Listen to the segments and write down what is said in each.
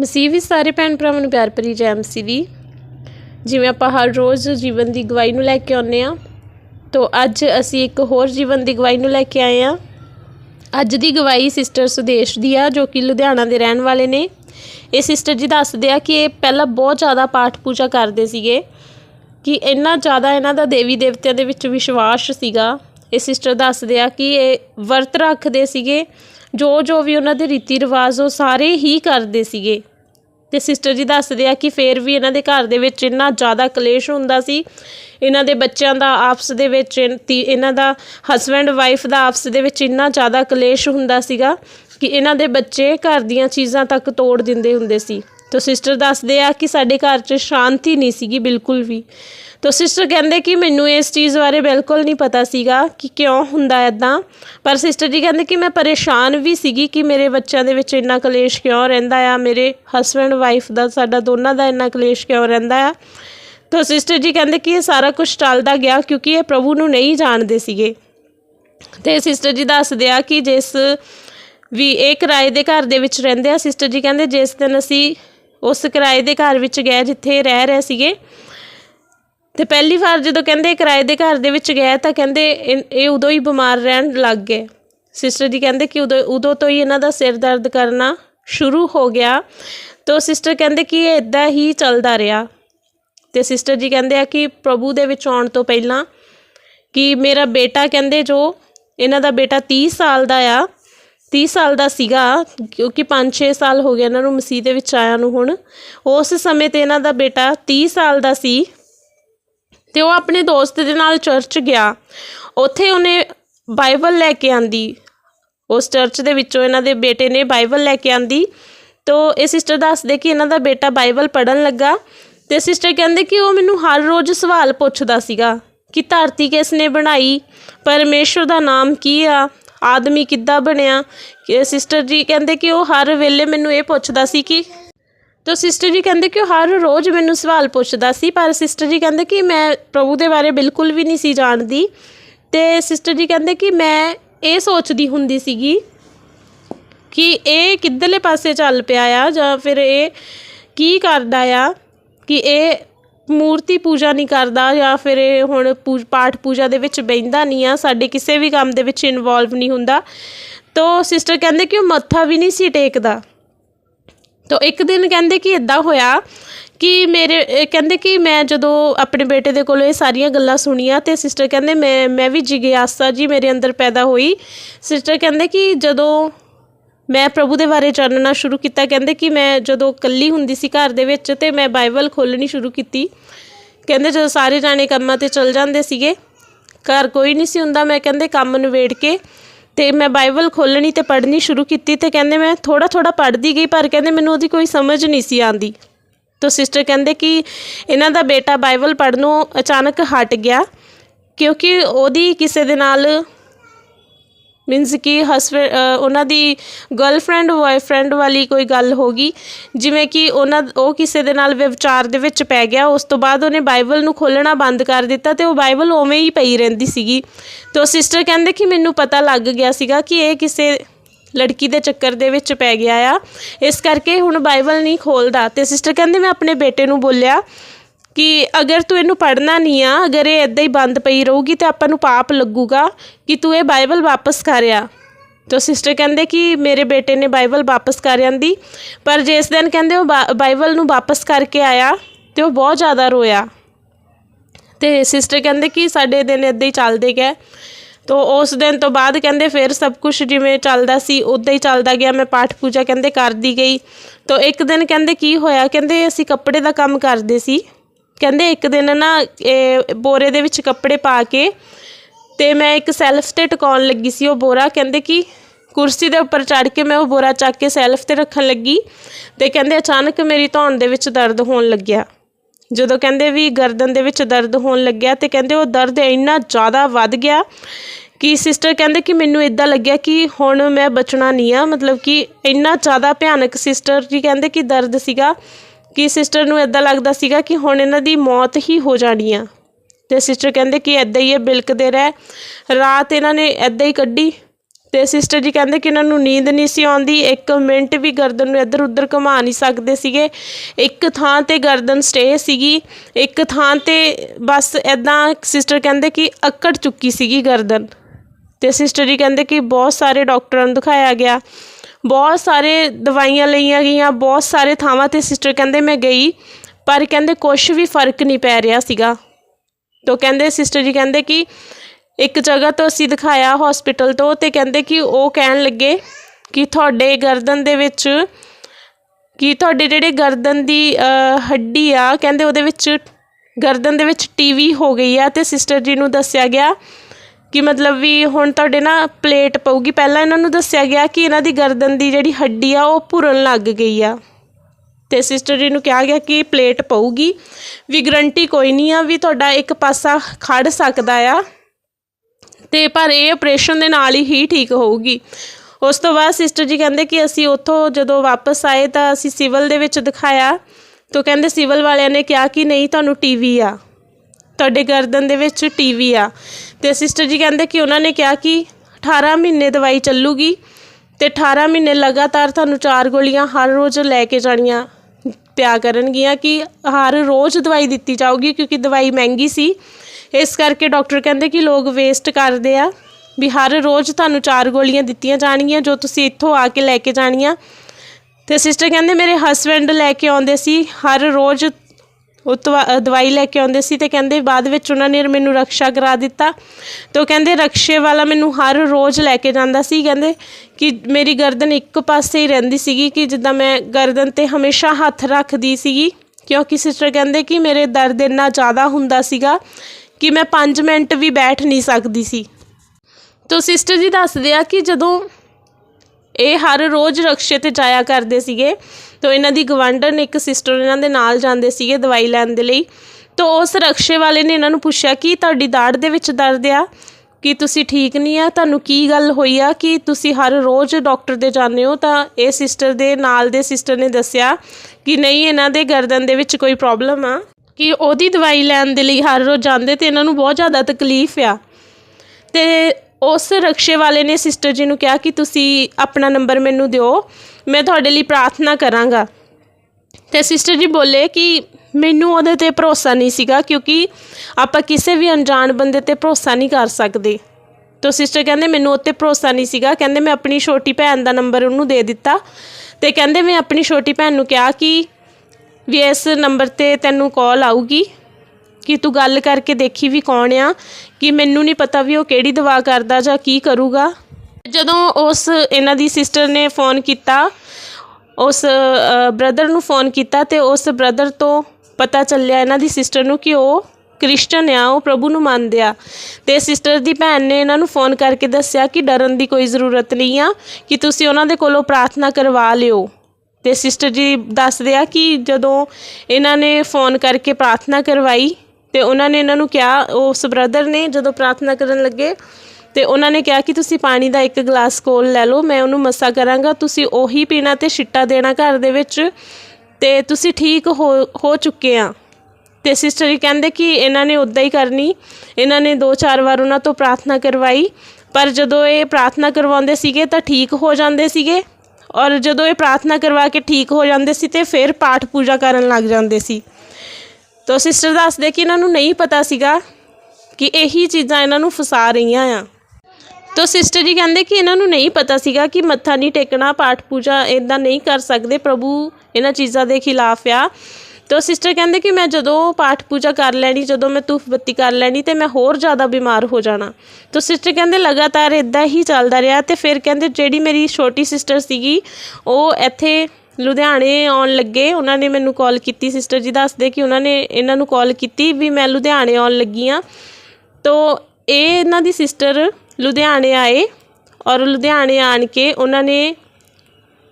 ਮਸੀਹ ਵਿੱਚ ਸਾਰੇ ਭੈਣ ਭਰਾਵਾਂ ਨੂੰ ਪਿਆਰ ਭਰੀ ਜੈ ਮਸੀਹ ਦੀ। ਜਿਵੇਂ ਆਪਾਂ ਹਰ ਰੋਜ਼ ਜੀਵਨ ਦੀ ਗਵਾਹੀ ਨੂੰ ਲੈ ਕੇ ਆਉਂਦੇ ਆ ਤੋ ਅੱਜ ਅਸੀਂ ਇੱਕ ਹੋਰ ਜੀਵਨ ਦੀ ਗਵਾਹੀ ਨੂੰ ਲੈ ਕੇ ਆਏ ਆ ਅੱਜ ਦੀ ਗਵਾਹੀ ਸਿਸਟਰ ਸੁਦੇਸ਼ ਦੀ ਆ, ਜੋ ਕਿ ਲੁਧਿਆਣਾ ਦੇ ਰਹਿਣ ਵਾਲੇ ਨੇ। ਇਹ ਸਿਸਟਰ ਜੀ ਦੱਸਦੇ ਆ ਕਿ ਇਹ ਪਹਿਲਾਂ ਬਹੁਤ ਜ਼ਿਆਦਾ ਪਾਠ ਪੂਜਾ ਕਰਦੇ ਸੀਗੇ, ਕਿ ਇੰਨਾ ਜ਼ਿਆਦਾ ਇਹਨਾਂ ਦਾ ਦੇਵੀ ਦੇਵਤਿਆਂ ਦੇ ਵਿੱਚ ਵਿਸ਼ਵਾਸ ਸੀਗਾ। ਇਹ ਸਿਸਟਰ ਦੱਸਦੇ ਆ ਕਿ ਇਹ ਵਰਤ ਰੱਖਦੇ ਸੀਗੇ ਜੋ ਜੋ ਵੀ ਉਹਨਾਂ ਦੇ ਰੀਤੀ ਰਿਵਾਜ ਉਹ ਸਾਰੇ ਹੀ ਕਰਦੇ ਸੀਗੇ। ਤੇ ਸਿਸਟਰ ਜੀ ਦੱਸਦੇ ਆ ਕਿ ਫੇਰ ਵੀ ਇਹਨਾਂ ਦੇ ਘਰ ਦੇ ਵਿੱਚ ਇੰਨਾ ਜ਼ਿਆਦਾ ਕਲੇਸ਼ ਹੁੰਦਾ ਸੀ। ਇਹਨਾਂ ਦੇ ਬੱਚਿਆਂ ਦਾ ਆਪਸ ਦੇ ਵਿੱਚ ਤੀ- ਇਹਨਾਂ ਦਾ ਹਸਬੈਂਡ ਵਾਈਫ ਦਾ ਆਪਸ ਦੇ ਵਿੱਚ ਇੰਨਾ ਜ਼ਿਆਦਾ ਕਲੇਸ਼ ਹੁੰਦਾ ਸੀਗਾ ਕਿ ਇਹਨਾਂ ਦੇ ਬੱਚੇ ਘਰ ਦੀਆਂ ਚੀਜ਼ਾਂ ਤੱਕ ਤੋੜ ਦਿੰਦੇ ਹੁੰਦੇ ਸੀ। ਤਾਂ ਸਿਸਟਰ ਦੱਸਦੇ ਆ ਕਿ ਸਾਡੇ ਘਰ 'ਚ ਸ਼ਾਂਤੀ ਨਹੀਂ ਸੀਗੀ ਬਿਲਕੁਲ ਵੀ। ਤਾਂ ਸਿਸਟਰ ਕਹਿੰਦੇ ਕਿ ਮੈਨੂੰ ਇਸ ਚੀਜ਼ ਬਾਰੇ ਬਿਲਕੁਲ ਨਹੀਂ ਪਤਾ ਸੀਗਾ ਕਿ ਕਿਉਂ ਹੁੰਦਾ ਐਦਾਂ ਪਰ ਸਿਸਟਰ ਜੀ ਕਹਿੰਦੇ ਕਿ ਮੈਂ ਪਰੇਸ਼ਾਨ ਵੀ ਸੀਗੀ ਕਿ ਮੇਰੇ ਬੱਚਿਆਂ ਦੇ ਵਿੱਚ ਇੰਨਾ ਕਲੇਸ਼ ਕਿਉਂ ਰਹਿੰਦਾ ਆ, ਮੇਰੇ ਹਸਬੈਂਡ ਵਾਈਫ ਦਾ, ਸਾਡਾ ਦੋਨਾਂ ਦਾ ਇੰਨਾ ਕਲੇਸ਼ ਕਿਉਂ ਰਹਿੰਦਾ ਆ। ਤਾਂ ਸਿਸਟਰ ਜੀ ਕਹਿੰਦੇ ਕਿ ਇਹ ਸਾਰਾ ਕੁਝ ਟਲਦਾ ਗਿਆ ਕਿਉਂਕਿ ਇਹ ਪ੍ਰਭੂ ਨੂੰ ਨਹੀਂ ਜਾਣਦੇ ਸੀਗੇ। ਤੇ ਸਿਸਟਰ ਜੀ ਦੱਸਦੇ ਆ ਕਿ ਜਿਸ ਵੀ ਇਹ ਕਿਰਾਏ ਦੇ ਘਰ ਦੇ ਵਿੱਚ ਰਹਿੰਦੇ ਆ ਸਿਸਟਰ ਜੀ ਕਹਿੰਦੇ ਜਿਸ ਦਿਨ ਅਸੀਂ ਉਸ ਕਿਰਾਏ ਦੇ ਘਰ ਵਿੱਚ ਗਏ ਜਿੱਥੇ ਇਹ ਰਹਿ ਰਹੇ ਸੀਗੇ ਤੇ ਪਹਿਲੀ ਵਾਰ ਜਦੋਂ ਕਹਿੰਦੇ ਕਿਰਾਏ ਦੇ ਘਰ ਦੇ ਵਿੱਚ ਗਏ ਤਾਂ ਕਹਿੰਦੇ ਇਹ ਇਹ ਉਦੋਂ ਹੀ ਬਿਮਾਰ ਰਹਿਣ ਲੱਗ ਗਏ। ਸਿਸਟਰ ਜੀ ਕਹਿੰਦੇ ਕਿ ਉਦੋਂ ਉਦੋਂ ਤੋਂ ਹੀ ਇਹਨਾਂ ਦਾ ਸਿਰ ਦਰਦ ਕਰਨਾ ਸ਼ੁਰੂ ਹੋ ਗਿਆ। ਤਾਂ ਸਿਸਟਰ ਕਹਿੰਦੇ ਕਿ ਇਹ ਇਦਾਂ ਹੀ ਚੱਲਦਾ ਰਿਹਾ। ਤੇ ਸਿਸਟਰ ਜੀ ਕਹਿੰਦੇ ਆ ਕਿ ਪ੍ਰਭੂ ਦੇ ਵਿੱਚ ਆਉਣ ਤੋਂ ਪਹਿਲਾਂ ਕਿ ਮੇਰਾ ਬੇਟਾ ਕਹਿੰਦੇ ਜੋ ਇਹਨਾਂ ਦਾ ਬੇਟਾ 30 ਸਾਲ ਦਾ ਆ 30 ਸਾਲ ਦਾ ਸੀਗਾ, ਕਿਉਂਕਿ 5-6 ਸਾਲ ਹੋ ਗਏ ਇਹਨਾਂ ਨੂੰ ਮਸੀਹ ਦੇ ਵਿੱਚ ਆਇਆ ਨੂੰ ਹੁਣ। ਉਸ ਸਮੇਂ ਤੇ ਇਹਨਾਂ ਦਾ ਬੇਟਾ 30 ਸਾਲ ਦਾ ਸੀ। ਤੇ ਉਹ ਆਪਣੇ ਦੋਸਤ ਦੇ ਨਾਲ ਚਰਚ ਗਿਆ। ਉੱਥੇ ਉਹਨੇ ਬਾਈਬਲ ਲੈ ਕੇ ਆਂਦੀ। ਉਸ ਚਰਚ ਦੇ ਵਿੱਚੋਂ ਇਹਨਾਂ ਦੇ ਬੇਟੇ ਨੇ ਬਾਈਬਲ ਲੈ ਕੇ ਆਂਦੀ। ਤੋ ਇਹ ਸਿਸਟਰ ਦੱਸਦੇ ਕਿ ਇਹਨਾਂ ਦਾ ਬੇਟਾ ਬਾਈਬਲ ਪੜ੍ਹਨ ਲੱਗਾ ਤੇ ਸਿਸਟਰ ਕਹਿੰਦੇ ਕਿ ਉਹ ਮੈਨੂੰ ਹਰ ਰੋਜ਼ ਸਵਾਲ ਪੁੱਛਦਾ ਸੀਗਾ ਕਿ ਧਰਤੀ ਕਿਸ ਨੇ ਬਣਾਈ? ਪਰਮੇਸ਼ਵਰ ਦਾ ਨਾਮ ਕੀ ਆ? ਆਦਮੀ ਕਿੱਦਾਂ ਬਣਿਆ? ਕਿ ਸਿਸਟਰ ਜੀ ਕਹਿੰਦੇ ਕਿ ਉਹ ਹਰ ਵੇਲੇ ਮੈਨੂੰ ਇਹ ਪੁੱਛਦਾ ਸੀ ਕਿ ਤੋ ਸਿਸਟਰ ਜੀ ਕਹਿੰਦੇ ਕਿ ਉਹ ਹਰ ਰੋਜ਼ ਮੈਨੂੰ ਸਵਾਲ ਪੁੱਛਦਾ ਸੀ, ਪਰ ਸਿਸਟਰ ਜੀ ਕਹਿੰਦੇ ਕਿ ਮੈਂ ਪ੍ਰਭੂ ਦੇ ਬਾਰੇ ਬਿਲਕੁਲ ਵੀ ਨਹੀਂ ਸੀ ਜਾਣਦੀ। ਤੇ ਸਿਸਟਰ ਜੀ ਕਹਿੰਦੇ ਕਿ ਮੈਂ ਇਹ ਸੋਚਦੀ ਹੁੰਦੀ ਸੀਗੀ ਕਿ ਇਹ ਕਿੱਧਰਲੇ ਪਾਸੇ ਚੱਲ ਪਿਆ ਆ ਜਾਂ ਫਿਰ ਇਹ ਕੀ ਕਰਦਾ ਆ, ਕਿ ਇਹ ਮੂਰਤੀ ਪੂਜਾ ਨਹੀਂ ਕਰਦਾ ਜਾਂ ਫਿਰ ਇਹ ਹੁਣ ਪੂਜ, ਪਾਠ ਪੂਜਾ ਦੇ ਵਿੱਚ ਬਹਿੰਦਾ ਨਹੀਂ ਆ, ਸਾਡੇ ਕਿਸੇ ਵੀ ਕੰਮ ਦੇ ਵਿੱਚ ਇਨਵੋਲਵ ਨਹੀਂ ਹੁੰਦਾ। ਤੋ ਸਿਸਟਰ ਕਹਿੰਦੇ ਕਿ ਉਹ ਮੱਥਾ ਵੀ ਨਹੀਂ ਸੀ ਟੇਕਦਾ। ਤਾਂ ਇੱਕ ਦਿਨ ਕਹਿੰਦੇ ਕਿ ਇਦਾਂ ਹੋਇਆ ਕਿ ਮੇਰੇ, ਇਹ ਕਹਿੰਦੇ ਕਿ ਮੈਂ ਜਦੋਂ ਆਪਣੇ ਬੇਟੇ ਦੇ ਕੋਲੋਂ ਇਹ ਸਾਰੀਆਂ ਗੱਲਾਂ ਸੁਣੀਆਂ ਤੇ ਸਿਸਟਰ ਕਹਿੰਦੇ ਮੈਂ ਮੈਂ ਵੀ ਜਿਗਿਆਸਾ ਜੀ ਮੇਰੇ ਅੰਦਰ ਪੈਦਾ ਹੋਈ। ਸਿਸਟਰ ਕਹਿੰਦੇ ਕਿ ਜਦੋਂ ਮੈਂ ਪ੍ਰਭੂ ਦੇ ਬਾਰੇ ਜਾਣਨਾ ਸ਼ੁਰੂ ਕੀਤਾ, ਕਹਿੰਦੇ ਕਿ ਮੈਂ ਜਦੋਂ ਇਕੱਲੀ ਹੁੰਦੀ ਸੀ ਘਰ ਦੇ ਵਿੱਚ ਤੇ ਮੈਂ ਬਾਈਬਲ ਖੋਲ੍ਹਣੀ ਸ਼ੁਰੂ ਕੀਤੀ। ਕਹਿੰਦੇ ਜਦੋਂ ਸਾਰੇ ਜਾਣੇ ਕੰਮਾਂ ਤੇ ਚਲ ਜਾਂਦੇ ਸੀਗੇ, ਘਰ ਕੋਈ ਨਹੀਂ ਸੀ ਹੁੰਦਾ, ਮੈਂ ਕਹਿੰਦੇ ਕੰਮ ਨੂੰ ਵੇੜ ਕੇ ਤੇ ਮੈਂ ਬਾਈਬਲ ਖੋਲ੍ਹਣੀ ਤੇ ਪੜ੍ਹਨੀ ਸ਼ੁਰੂ ਕੀਤੀ ਤੇ ਕਹਿੰਦੇ ਮੈਂ ਥੋੜਾ ਥੋੜਾ ਪੜ੍ਹਦੀ ਗਈ, ਪਰ ਕਹਿੰਦੇ ਮੈਨੂੰ ਉਹਦੀ ਕੋਈ ਸਮਝ ਨਹੀਂ ਸੀ ਆਂਦੀ ਤਾਂ ਸਿਸਟਰ ਕਹਿੰਦੇ ਕਿ ਇਹਨਾਂ ਦਾ ਬੇਟਾ ਬਾਈਬਲ ਪੜ੍ਹਨੋਂ ਅਚਾਨਕ ਹਟ ਗਿਆ, ਕਿਉਂਕਿ ਉਹਦੀ ਕਿਸੇ ਦੇ ਨਾਲ ਮੀਨਸ ਕਿ ਹਸਬੈਂਡ ਉਹਨਾਂ ਦੀ ਗਰਲਫ੍ਰੈਂਡ ਬॉयਫ੍ਰੈਂਡ ਵਾਲੀ ਕੋਈ ਗੱਲ ਹੋ ਗਈ, ਜਿਵੇਂ ਕਿ ਉਹਨਾਂ, ਉਹ ਕਿਸੇ ਦੇ ਨਾਲ ਵਿਵਚਾਰ ਦੇ ਵਿੱਚ ਪੈ ਗਿਆ, ਉਸ ਤੋਂ ਬਾਅਦ ਉਹਨੇ ਬਾਈਬਲ ਨੂੰ ਖੋਲ੍ਹਣਾ ਬੰਦ ਕਰ ਦਿੱਤਾ ਤੇ ਉਹ ਬਾਈਬਲ ਉਵੇਂ ਹੀ ਪਈ ਰਹਿੰਦੀ ਸੀਗੀ। ਤੇ ਉਹ ਸਿਸਟਰ ਕਹਿੰਦੇ ਕਿ ਮੈਨੂੰ ਪਤਾ ਲੱਗ ਗਿਆ ਸੀਗਾ ਕਿ ਇਹ ਕਿਸੇ ਲੜਕੀ ਦੇ ਚੱਕਰ ਦੇ ਵਿੱਚ ਪੈ ਗਿਆ ਆ। ਇਸ ਕਰਕੇ ਹੁਣ ਬਾਈਬਲ ਨਹੀਂ ਖੋਲਦਾ ਤੇ ਸਿਸਟਰ ਕਹਿੰਦੇ, ਮੈਂ ਆਪਣੇ ਬੇਟੇ ਨੂੰ ਬੋਲਿਆ ਕਿ ਅਗਰ ਤੂੰ ਇਹਨੂੰ ਪੜ੍ਹਨਾ ਨਹੀਂ ਆ, ਅਗਰ ਇਹ ਇਦਾਂ ਹੀ ਬੰਦ ਪਈ ਰਹੂਗੀ ਤੇ ਆਪਾਂ ਨੂੰ ਪਾਪ ਲੱਗੂਗਾ ਕਿ ਤੂੰ ਇਹ ਬਾਈਬਲ ਵਾਪਸ ਕਰ ਆ। ਤਾਂ ਸਿਸਟਰ ਕਹਿੰਦੇ ਕਿ ਮੇਰੇ ਬੇਟੇ ਨੇ ਬਾਈਬਲ ਵਾਪਸ ਕਰ ਆਂਦੀ, ਪਰ ਜਿਸ ਦਿਨ ਕਹਿੰਦੇ ਉਹ ਬਾ- ਬਾਈਬਲ ਨੂੰ ਵਾਪਸ ਕਰਕੇ ਆਇਆ ਤੇ ਉਹ ਬਹੁਤ ਜ਼ਿਆਦਾ ਰੋਇਆ। ਤੇ ਸਿਸਟਰ ਕਹਿੰਦੇ ਕਿ ਸਾਡੇ ਦਿਨ ਇਦਾਂ ਹੀ ਚੱਲਦੇ ਗਏ। ਤੋ ਉਸ ਦਿਨ ਤੋਂ ਬਾਅਦ ਕਹਿੰਦੇ ਫਿਰ ਸਭ ਕੁਝ ਜਿਵੇਂ ਚੱਲਦਾ ਸੀ ਉਦਾਂ ਹੀ ਚੱਲਦਾ ਗਿਆ। ਮੈਂ ਪਾਠ ਪੂਜਾ ਕਹਿੰਦੇ ਕਰਦੀ ਗਈ। ਤੋ ਇੱਕ ਦਿਨ ਕਹਿੰਦੇ ਕੀ ਹੋਇਆ, ਕਹਿੰਦੇ ਅਸੀਂ ਕੱਪੜੇ ਦਾ ਕੰਮ ਕਰਦੇ ਸੀ। ਕਹਿੰਦੇ ਇੱਕ ਦਿਨ ਨਾ, ਇਹ ਬੋਰੇ ਦੇ ਵਿੱਚ ਕੱਪੜੇ ਪਾ ਕੇ ਤੇ ਮੈਂ ਇੱਕ ਸੈਲਫ ਤੇ ਟਿਕਾਉਣ ਲੱਗੀ ਸੀ ਉਹ ਬੋਰਾ। ਕਹਿੰਦੇ ਕਿ ਕੁਰਸੀ ਦੇ ਉੱਪਰ ਚੜ ਕੇ ਮੈਂ ਉਹ ਬੋਰਾ ਚੱਕ ਕੇ ਸੈਲਫ ਤੇ ਰੱਖਣ ਲੱਗੀ ਤੇ ਕਹਿੰਦੇ ਅਚਾਨਕ ਮੇਰੀ ਧੌਣ ਦੇ ਵਿੱਚ ਦਰਦ ਹੋਣ ਲੱਗਿਆ। ਜਦੋਂ ਕਹਿੰਦੇ ਵੀ ਗਰਦਨ ਦੇ ਵਿੱਚ ਦਰਦ ਹੋਣ ਲੱਗਿਆ ਤੇ ਕਹਿੰਦੇ ਉਹ ਦਰਦ ਇੰਨਾ ਜ਼ਿਆਦਾ ਵੱਧ ਗਿਆ ਕਿ ਸਿਸਟਰ ਕਹਿੰਦੇ ਕਿ ਮੈਨੂੰ ਇਦਾਂ ਲੱਗਿਆ ਕਿ ਹੁਣ ਮੈਂ ਬਚਣਾ ਨਹੀਂ ਆ। ਮਤਲਬ ਕਿ ਇੰਨਾ ਜ਼ਿਆਦਾ ਭਿਆਨਕ ਸਿਸਟਰ ਜੀ ਕਹਿੰਦੇ ਕਿ ਦਰਦ ਸੀਗਾ ਕਿ ਸਿਸਟਰ ਨੂੰ ਇਦਾਂ ਲੱਗਦਾ ਸੀਗਾ ਕਿ ਹੁਣ ਇਹਨਾਂ ਦੀ ਮੌਤ ਹੀ ਹੋ ਜਾਣੀ ਆ। ਤੇ ਸਿਸਟਰ ਕਹਿੰਦੇ ਕਿ ਇਦਾਂ ਹੀ ਇਹ ਬਿਲਕਦੇ ਰਹਿ। ਰਾਤ ਇਹਨਾਂ ਨੇ ਇਦਾਂ ਹੀ ਕੱਢੀ। ਤੇ ਸਿਸਟਰ ਜੀ ਕਹਿੰਦੇ ਕਿ ਇਹਨਾਂ ਨੂੰ ਨੀਂਦ ਨਹੀਂ ਸੀ ਆਉਂਦੀ। ਇੱਕ ਮਿੰਟ ਵੀ ਗਰਦਨ ਨੂੰ ਇੱਧਰ ਉੱਧਰ ਘੁਮਾ ਨਹੀਂ ਸਕਦੇ ਸੀਗੇ। ਇੱਕ ਥਾਂ ਤੇ ਗਰਦਨ ਸਟੇ ਸੀਗੀ। ਇੱਕ ਥਾਂ ਤੇ ਬਸ ਐਦਾਂ ਸਿਸਟਰ ਕਹਿੰਦੇ ਕਿ ਅਕੜ ਚੁੱਕੀ ਸੀਗੀ ਗਰਦਨ। ਤੇ ਸਿਸਟਰ ਜੀ ਕਹਿੰਦੇ ਕਿ ਬਹੁਤ ਸਾਰੇ ਡਾਕਟਰਾਂ ਨੂੰ ਦਿਖਾਇਆ ਗਿਆ। ਬਹੁਤ ਸਾਰੇ ਦਵਾਈਆਂ ਲਈਆਂ ਗਈਆਂ, ਬਹੁਤ ਸਾਰੇ ਥਾਵਾਂ ਤੇ ਸਿਸਟਰ ਕਹਿੰਦੇ ਮੈਂ ਗਈ, ਪਰ ਕਹਿੰਦੇ ਕੁਝ ਵੀ ਫ਼ਰਕ ਨਹੀਂ ਪੈ ਰਿਹਾ ਸੀਗਾ। ਤੋ ਕਹਿੰਦੇ ਸਿਸਟਰ ਜੀ ਕਹਿੰਦੇ ਕਿ ਇੱਕ ਜਗ੍ਹਾ ਤੋਂ ਅਸੀਂ ਦਿਖਾਇਆ ਹਸਪੀਟਲ ਤੋਂ ਤੇ ਕਹਿੰਦੇ ਕਿ ਉਹ ਕਹਿਣ ਲੱਗੇ ਕਿ ਤੁਹਾਡੇ ਗਰਦਨ ਦੇ ਵਿੱਚ, ਕਿ ਤੁਹਾਡੇ ਜਿਹੜੇ ਗਰਦਨ ਦੀ ਹੱਡੀ ਆ, ਕਹਿੰਦੇ ਉਹਦੇ ਵਿੱਚ ਗਰਦਨ ਦੇ ਵਿੱਚ ਟੀਵੀ ਹੋ ਗਈ ਆ ਤੇ ਸਿਸਟਰ ਜੀ ਨੂੰ ਦੱਸਿਆ ਗਿਆ ਕਿ ਮਤਲਬ ਵੀ ਹੁਣ ਤੁਹਾਡੇ ਨਾ ਪਲੇਟ ਪਊਗੀ। ਪਹਿਲਾਂ ਇਹਨਾਂ ਨੂੰ ਦੱਸਿਆ ਗਿਆ ਕਿ ਇਹਨਾਂ ਦੀ ਗਰਦਨ ਦੀ ਜਿਹੜੀ ਹੱਡੀ ਆ, ਉਹ ਭੁਰਨ ਲੱਗ ਗਈ ਆ। ਤੇ ਸਿਸਟਰ ਜੀ ਨੂੰ ਕਿਹਾ ਗਿਆ ਕਿ ਪਲੇਟ ਪਊਗੀ। ਵੀ ਗਰੰਟੀ ਕੋਈ ਨਹੀਂ ਆ ਵੀ ਤੁਹਾਡਾ ਇੱਕ ਪਾਸਾ ਖੜ ਸਕਦਾ ਆ। ਤੇ ਪਰ ਇਹ ਆਪਰੇਸ਼ਨ ਦੇ ਨਾਲ ਹੀ ਠੀਕ ਹੋਊਗੀ। ਉਸ ਤੋਂ ਬਾਅਦ ਸਿਸਟਰ ਜੀ ਕਹਿੰਦੇ ਕਿ ਅਸੀਂ ਉੱਥੋਂ ਜਦੋਂ ਵਾਪਸ ਆਏ ਤਾਂ ਅਸੀਂ ਸਿਵਲ ਦੇ ਵਿੱਚ ਦਿਖਾਇਆ। ਤਾਂ ਕਹਿੰਦੇ ਸਿਵਲ ਵਾਲਿਆਂ ਨੇ ਕਿਹਾ ਕਿ ਨਹੀਂ, ਤੁਹਾਨੂੰ ਟੀਵੀ ਆ। ਤੁਹਾਡੇ ਗਰਦਨ ਦੇ ਵਿੱਚ ਟੀਵੀ ਆ। ਤੇ ਸਿਸਟਰ ਜੀ ਕਹਿੰਦੇ ਕਿ ਉਹਨਾਂ ਨੇ ਕਿਹਾ ਕਿ 18 ਮਹੀਨੇ ਦਵਾਈ ਚੱਲੂਗੀ ਤੇ 18 ਮਹੀਨੇ ਲਗਾਤਾਰ ਤੁਹਾਨੂੰ ਚਾਰ ਗੋਲੀਆਂ ਹਰ ਰੋਜ਼ ਲੈ ਕੇ ਜਾਣੀਆਂ ਪਿਆ ਕਰਨਗੀਆਂ ਕਿ ਹਰ ਰੋਜ਼ ਦਵਾਈ ਦਿੱਤੀ ਜਾਊਗੀ ਕਿਉਂਕਿ ਦਵਾਈ ਮਹਿੰਗੀ ਸੀ। ਇਸ ਕਰਕੇ ਡਾਕਟਰ ਕਹਿੰਦੇ ਕਿ ਲੋਕ ਵੇਸਟ ਕਰਦੇ ਆ ਵੀ ਹਰ ਰੋਜ਼ ਤੁਹਾਨੂੰ ਚਾਰ ਗੋਲੀਆਂ ਦਿੱਤੀਆਂ ਜਾਣਗੀਆਂ ਜੋ ਤੁਸੀਂ ਇੱਥੋਂ ਆ ਕੇ ਲੈ ਕੇ ਜਾਣੀਆਂ। ਤੇ ਸਿਸਟਰ ਕਹਿੰਦੇ ਮੇਰੇ ਹਸਬੰਡ ਲੈ ਕੇ ਆਉਂਦੇ ਸੀ, ਹਰ ਰੋਜ਼ ਉਹ ਦਵਾ- ਦਵਾਈ ਲੈ ਕੇ ਆਉਂਦੇ ਸੀ ਤੇ ਕਹਿੰਦੇ ਬਾਅਦ ਵਿੱਚ ਉਹਨਾਂ ਨੇ ਮੈਨੂੰ ਰਕਸ਼ਾ ਕਰਾ ਦਿੱਤਾ। ਤੇ ਉਹ ਕਹਿੰਦੇ ਰਕਸ਼ੇ ਵਾਲਾ ਮੈਨੂੰ ਹਰ ਰੋਜ਼ ਲੈ ਕੇ ਜਾਂਦਾ ਸੀ। ਕਹਿੰਦੇ ਕਿ ਮੇਰੀ ਗਰਦਨ ਇੱਕ ਪਾਸੇ ਹੀ ਰਹਿੰਦੀ ਸੀਗੀ ਕਿ ਜਿੱਦਾਂ ਮੈਂ ਗਰਦਨ ਤੇ ਹਮੇਸ਼ਾ ਹੱਥ ਰੱਖਦੀ ਸੀਗੀ। ਕਿਉਂਕਿ ਸਿਸਟਰ ਕਹਿੰਦੇ ਕਿ ਮੇਰੇ ਦਰਦ ਇੰਨਾ ਜ਼ਿਆਦਾ ਹੁੰਦਾ ਸੀਗਾ ਕਿ ਮੈਂ 5 ਮਿੰਟ ਵੀ ਬੈਠ ਨਹੀਂ ਸਕਦੀ ਸੀ। ਤੋ ਸਿਸਟਰ ਜੀ ਦੱਸਦੇ ਆ ਕਿ ਜਦੋਂ ਇਹ ਹਰ ਰੋਜ਼ ਰਕਸ਼ੇ ਤੇ ਜਾਇਆ ਕਰਦੇ ਸੀਗੇ ਤੋ ਇਹਨਾਂ ਦੀ ਗਵਾਂਢਣ ਇੱਕ ਸਿਸਟਰ ਇਹਨਾਂ ਦੇ ਨਾਲ ਜਾਂਦੇ ਸੀਗੇ ਦਵਾਈ ਲੈਣ ਦੇ ਲਈ। ਤੋ ਉਸ ਰਕਸ਼ੇ ਵਾਲੇ ਨੇ ਇਹਨਾਂ ਨੂੰ ਪੁੱਛਿਆ ਕਿ ਤੁਹਾਡੀ ਦਾੜ ਦੇ ਵਿੱਚ ਦਰਦ ਆ? ਕਿ ਤੁਸੀਂ ਠੀਕ ਨਹੀਂ ਆ? ਤੁਹਾਨੂੰ ਕੀ ਗੱਲ ਹੋਈ ਆ? ਕਿ ਤੁਸੀਂ ਹਰ ਰੋਜ਼ ਡਾਕਟਰ ਦੇ ਜਾਂਦੇ ਹੋ? ਤਾਂ ਇਹ ਸਿਸਟਰ ਦੇ ਨਾਲ ਦੇ ਸਿਸਟਰ ਨੇ ਦੱਸਿਆ ਕਿ ਨਹੀਂ, ਇਹਨਾਂ ਦੇ ਗਰਦਨ ਦੇ ਵਿੱਚ ਕੋਈ ਪ੍ਰੋਬਲਮ ਆ। ਕਿ ਉਹਦੀ ਦਵਾਈ ਲੈਣ ਦੇ ਲਈ ਹਰ ਰੋਜ਼ ਜਾਂਦੇ ਤੇ ਇਹਨਾਂ ਨੂੰ ਬਹੁਤ ਜ਼ਿਆਦਾ ਤਕਲੀਫ ਆ। ਤੇ ਉਸ ਰਕਸ਼ੇ ਵਾਲੇ ਨੇ ਸਿਸਟਰ ਜੀ ਨੂੰ ਕਿਹਾ ਕਿ ਤੁਸੀਂ ਆਪਣਾ ਨੰਬਰ ਮੈਨੂੰ ਦਿਓ, ਮੈਂ ਤੁਹਾਡੇ ਲਈ ਪ੍ਰਾਰਥਨਾ ਕਰਾਂਗਾ। ਤੇ ਸਿਸਟਰ ਜੀ ਬੋਲੇ ਕਿ ਮੈਨੂੰ ਉਹਦੇ ਤੇ ਭਰੋਸਾ ਨਹੀਂ ਸੀਗਾ ਕਿਉਂਕਿ ਆਪਾਂ ਕਿਸੇ ਵੀ ਅਣਜਾਣ ਬੰਦੇ ਤੇ ਭਰੋਸਾ ਨਹੀਂ ਕਰ ਸਕਦੇ। ਤੋ ਸਿਸਟਰ ਕਹਿੰਦੇ, ਮੈਨੂੰ ਉੱਤੇ ਭਰੋਸਾ ਨਹੀਂ ਸੀਗਾ। ਕਹਿੰਦੇ, ਮੈਂ ਆਪਣੀ ਛੋਟੀ ਭੈਣ ਦਾ ਨੰਬਰ ਉਹਨੂੰ ਦੇ ਦਿੱਤਾ। ਤੇ ਕਹਿੰਦੇ, ਮੈਂ ਆਪਣੀ ਛੋਟੀ ਭੈਣ ਨੂੰ ਕਿਹਾ ਕਿ ਵੀ ਇਸ ਨੰਬਰ ਤੇ ਤੈਨੂੰ ਕਾਲ ਆਊਗੀ ਕਿ ਤੂੰ ਗੱਲ ਕਰਕੇ ਦੇਖੀ ਵੀ ਕੌਣ ਆ। ਕਿ ਮੈਨੂੰ ਨਹੀਂ ਪਤਾ ਵੀ ਉਹ ਕਿਹੜੀ ਦਵਾ ਕਰਦਾ ਜਾਂ ਕੀ ਕਰੂਗਾ। ਜਦੋਂ ਉਸ, ਇਹਨਾਂ ਦੀ ਸਿਸਟਰ ਨੇ ਫੋਨ ਕੀਤਾ, ਉਸ ਬ੍ਰਦਰ ਨੂੰ ਫੋਨ ਕੀਤਾ ਤੇ ਉਸ ਬ੍ਰਦਰ ਤੋਂ ਪਤਾ ਚੱਲਿਆ ਇਹਨਾਂ ਦੀ ਸਿਸਟਰ ਨੂੰ ਕਿ ਉਹ ਕ੍ਰਿਸਚਨ ਆ, ਉਹ ਪ੍ਰਭੂ ਨੂੰ ਮੰਨਦੇ ਆ। ਤੇ ਸਿਸਟਰ ਦੀ ਭੈਣ ਨੇ ਇਹਨਾਂ ਨੂੰ ਫੋਨ ਕਰਕੇ ਦੱਸਿਆ ਕਿ ਡਰਨ ਦੀ ਕੋਈ ਜ਼ਰੂਰਤ ਨਹੀਂ ਆ, ਕਿ ਤੁਸੀਂ ਉਹਨਾਂ ਦੇ ਕੋਲੋਂ ਪ੍ਰਾਰਥਨਾ ਕਰਵਾ ਲਿਓ। ਤੇ ਸਿਸਟਰ ਜੀ ਦੱਸਦੇ ਆ ਕਿ ਜਦੋਂ ਇਹਨਾਂ ਨੇ ਫੋਨ ਕਰਕੇ ਪ੍ਰਾਰਥਨਾ ਕਰਵਾਈ ਤੇ ਉਹਨਾਂ ਨੇ ਇਹਨਾਂ ਨੂੰ ਕਿਹਾ, ਉਸ ਬ੍ਰਦਰ ਨੇ ਜਦੋਂ ਪ੍ਰਾਰਥਨਾ ਕਰਨ ਲੱਗੇ ਤੇ ਉਹਨਾਂ ਨੇ ਕਿਹਾ ਕਿ ਤੁਸੀਂ ਪਾਣੀ ਦਾ ਇੱਕ ਗਲਾਸ ਕੋਲ ਲੈ ਲਓ, ਮੈਂ ਉਹਨੂੰ ਮਸਾ ਕਰਾਂਗਾ, ਤੁਸੀਂ ਉਹੀ ਪੀਣਾ ਤੇ ਛਿੱਟਾ ਦੇਣਾ ਘਰ ਦੇ ਵਿੱਚ ਤੇ ਤੁਸੀਂ ਠੀਕ ਹੋ ਹੋ ਚੁੱਕੇ ਆ। ਤੇ ਸਿਸਟਰ ਜੀ ਕਹਿੰਦੇ ਕਿ ਇਹਨਾਂ ਨੇ ਉਦਾਂ ਹੀ ਕਰਨੀ, ਇਹਨਾਂ ਨੇ ਦੋ ਚਾਰ ਵਾਰ ਉਹਨਾਂ ਤੋਂ ਪ੍ਰਾਰਥਨਾ ਕਰਵਾਈ, ਪਰ ਜਦੋਂ ਇਹ ਪ੍ਰਾਰਥਨਾ ਕਰਵਾਉਂਦੇ ਸੀਗੇ ਤਾਂ ਠੀਕ ਹੋ ਜਾਂਦੇ ਸੀਗੇ ਔਰ ਜਦੋਂ ਇਹ ਪ੍ਰਾਰਥਨਾ ਕਰਵਾ ਕੇ ਠੀਕ ਹੋ ਜਾਂਦੇ ਸੀ ਤੇ ਫਿਰ ਪਾਠ ਪੂਜਾ ਕਰਨ ਲੱਗ ਜਾਂਦੇ ਸੀ। ਤੋ ਸਿਸਟਰ ਦੱਸਦੇ ਕਿ ਇਹਨਾਂ ਨੂੰ ਨਹੀਂ ਪਤਾ ਸੀਗਾ ਕਿ ਇਹੀ ਚੀਜ਼ਾਂ ਇਹਨਾਂ ਨੂੰ ਫਸਾ ਰਹੀਆਂ ਆ। ਤੋ ਸਿਸਟਰ ਜੀ ਕਹਿੰਦੇ ਕਿ ਇਹਨਾਂ ਨੂੰ ਨਹੀਂ ਪਤਾ ਸੀਗਾ ਕਿ ਮੱਥਾ ਨਹੀਂ ਟੇਕਣਾ, ਪਾਠ ਪੂਜਾ ਇਦਾਂ ਨਹੀਂ ਕਰ ਸਕਦੇ, ਪ੍ਰਭੂ ਇਹਨਾਂ ਚੀਜ਼ਾਂ ਦੇ ਖਿਲਾਫ ਆ। ਤੋ ਸਿਸਟਰ ਕਹਿੰਦੇ ਕਿ ਮੈਂ ਜਦੋਂ ਪਾਠ ਪੂਜਾ ਕਰ ਲੈਣੀ, ਜਦੋਂ ਮੈਂ ਧੂਫ ਬੱਤੀ ਕਰ ਲੈਣੀ ਤੇ ਮੈਂ ਹੋਰ ਜ਼ਿਆਦਾ ਬਿਮਾਰ ਹੋ ਜਾਣਾ। ਤੋ ਸਿਸਟਰ ਕਹਿੰਦੇ ਲਗਾਤਾਰ ਇਦਾਂ ਹੀ ਚੱਲਦਾ ਰਿਹਾ ਤੇ ਫਿਰ ਕਹਿੰਦੇ ਜਿਹੜੀ ਮੇਰੀ ਛੋਟੀ ਸਿਸਟਰ ਸੀਗੀ, ਉਹ ਇੱਥੇ ਲੁਧਿਆਣੇ ਆਉਣ ਲੱਗੇ। ਉਹਨਾਂ ਨੇ ਮੈਨੂੰ ਕਾਲ ਕੀਤੀ ਸਿਸਟਰ ਜੀ, ਦੱਸਦੇ ਕਿ ਉਹਨਾਂ ਨੇ ਇਹਨਾਂ ਨੂੰ ਕਾਲ ਕੀਤੀ ਵੀ ਮੈਂ ਲੁਧਿਆਣੇ ਆਉਣ ਲੱਗੀ ਆ ਤੋ ਇਹ ਇਹਨਾਂ ਦੀ ਸਿਸਟਰ ਲੁਧਿਆਣੇ ਆਏ ਔਰ ਲੁਧਿਆਣੇ ਆਣ ਕੇ ਉਹਨਾਂ ਨੇ